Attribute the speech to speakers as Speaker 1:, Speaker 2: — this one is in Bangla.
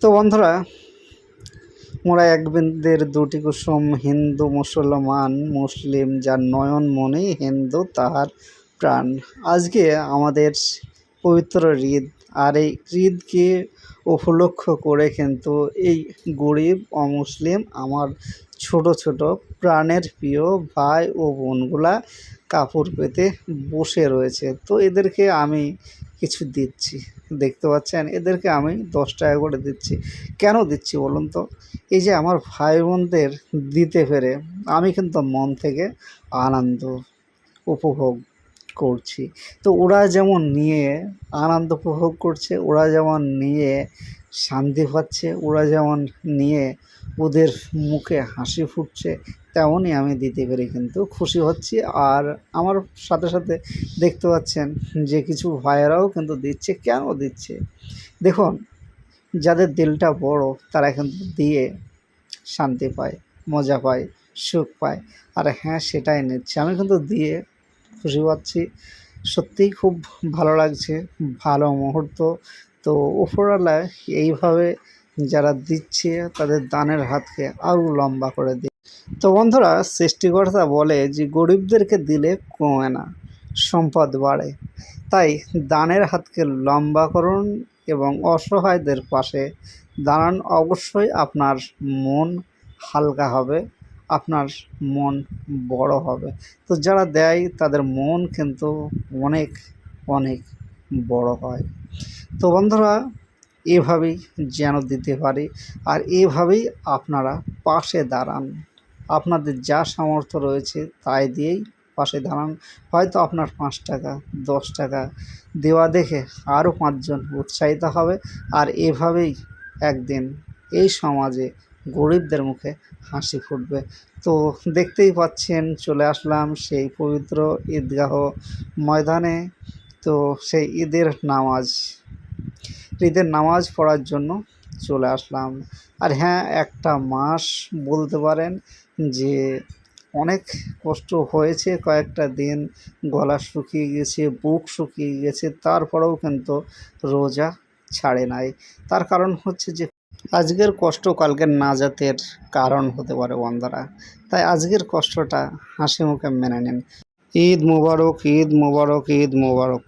Speaker 1: তো বন্ধুরা, মোরা এক বৃন্দের দুটি কুসুম, হিন্দু, মুসলমান, মুসলিম, যার নয়ন মনে হিন্দু, তাহার প্রাণ। আজকে আমাদের পবিত্র ঈদ, আর এই ঈদকে উপলক্ষ করে কিন্তু এই গরিব অমুসলিম আমার ছোট ছোট প্রাণের প্রিয় ভাই ও বোনগুলা কাপড় পেতে বসে রয়েছে। তো এদেরকে আমি কিছু দিচ্ছি। দেখতে পাচ্ছেন? এদেরকে আমি দশ টাকা করে দিচ্ছি। কেন দিচ্ছি বলুন তো? এই যে আমার ভাই বোনদের দিতে পেরে আমি কিন্তু মন থেকে আনন্দ উপভোগ করছি। তো ওরা যেমন নিয়ে আনন্দ উপভোগ করছে, ওরা যেমন নিয়ে শান্তি পাচ্ছে, ওরা যেমন নিয়ে ওদের মুখে হাসি ফুটছে, তেমনই আমি দিতে পেরে কিন্তু খুশি হচ্ছি। আর আমার সাথে সাথে দেখতে পাচ্ছেন যে কিছু ভাইয়েরাও কিন্তু দিচ্ছে। কেন দিচ্ছে? দেখুন, যাদের দিলটা বড়, তারা কিন্তু দিয়ে শান্তি পায়, মজা পায়, সুখ পায়। আর হ্যাঁ সেটাই নিচ্ছে। আমি কিন্তু দিয়ে খুশি পাচ্ছি সত্যিই খুব ভালো লাগছে, ভালো মুহূর্ত। তো উপরওয়ালা এইভাবে যারা দিচ্ছে তাদের দানের হাতকে আরও লম্বা করে দিই তো বন্ধুরা, সৃষ্টিকর্তা বলে যে গরিবদেরকে দিলে কমে না, সম্পদ বাড়ে। তাই দানের হাতকে লম্বা করুন এবং অসহায়দের পাশে দাঁড়ান। অবশ্যই আপনার মন হালকা হবে, আপনার মন বড় হবে। তো যারা দেয়, তাদের মন কিন্তু অনেক অনেক বড় হয়। তো বন্ধুরা এভাবেই যেন দিতে পারি আর এভাবেই আপনারা পাশে দাঁড়ান। আপনাদের যা সামর্থ্য রয়েছে তাই দিয়েই পাশে দাঁড়ান। হয়তো আপনার পাঁচ টাকা, দশ টাকা দেওয়া দেখে আরও পাঁচজন উৎসাহিত হবে আর এভাবেই একদিন এই সমাজে গরিবদের মুখে হাসি ফুটবে। তো দেখতেই পাচ্ছেন, চলে আসলাম সেই পবিত্র ঈদগাহ ময়দানে। তো সেই ঈদের নামাজ ঈদের নামাজ পড়ার জন্য চলে আসলাম। আর হ্যাঁ একটা মাস বলতে পারেন যে অনেক কষ্ট হয়েছে, কয়েকটা দিন গলা শুকিয়ে গেছে, বুক শুকিয়ে গেছে, তারপরেও কিন্তু রোজা ছাড়ে নাই। তার কারণ হচ্ছে যে আজকের কষ্ট কালকের নাজাতের কারণ হতে পারে বন্ধুরা। তাই আজকের কষ্টটা হাসি মুখে মেনে নিন। ঈদ মুবারক, ঈদ মোবারক ঈদ মোবারক।